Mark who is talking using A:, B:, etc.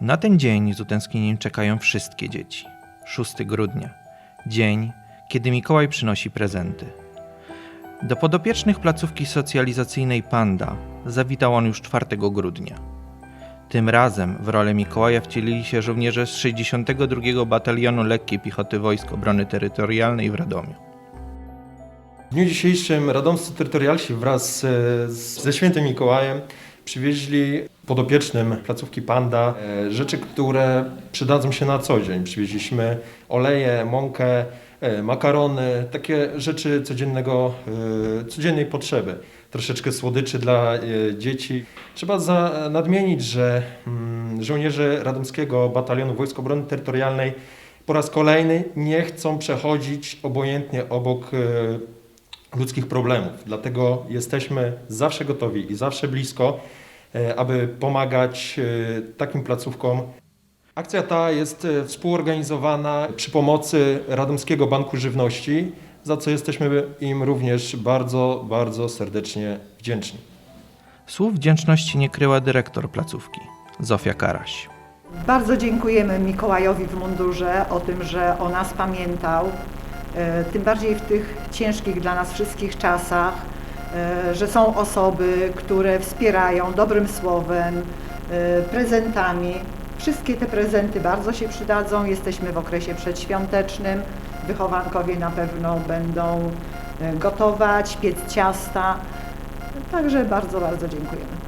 A: Na ten dzień z utęsknieniem czekają wszystkie dzieci. 6 grudnia. Dzień, kiedy Mikołaj przynosi prezenty. Do podopiecznych placówki socjalizacyjnej Panda zawitał on już 4 grudnia. Tym razem w rolę Mikołaja wcielili się żołnierze z 62 Batalionu Lekkiej Piechoty Wojsk Obrony Terytorialnej w Radomiu.
B: W dniu dzisiejszym radomscy terytorialsi wraz e, ze świętym Mikołajem przywieźli podopiecznym placówki Panda e, rzeczy, które przydadzą się na co dzień. Przywieźliśmy oleje, mąkę, e, makarony, takie rzeczy codziennego, e, codziennej potrzeby. Troszeczkę słodyczy dla dzieci. Trzeba za, nadmienić, że mm, żołnierze Radomskiego Batalionu Wojsk Obrony Terytorialnej po raz kolejny nie chcą przechodzić obojętnie obok ludzkich problemów. Dlatego jesteśmy zawsze gotowi i zawsze blisko, e, aby pomagać e, takim placówkom. Akcja ta jest e, współorganizowana przy pomocy Radomskiego Banku Żywności, za co jesteśmy im również bardzo, bardzo serdecznie wdzięczni.
A: Słów wdzięczności nie kryła dyrektor placówki, Zofia Karaś.
C: Bardzo dziękujemy Mikołajowi w mundurze o tym, że o nas pamiętał, tym bardziej w tych ciężkich dla nas wszystkich czasach, e, że są osoby, które wspierają dobrym słowem, e, prezentami. Wszystkie te prezenty bardzo się przydadzą. Jesteśmy w okresie przedświątecznym. Wychowankowie na pewno będą e, gotować, piec ciasta. Także bardzo, bardzo dziękujemy.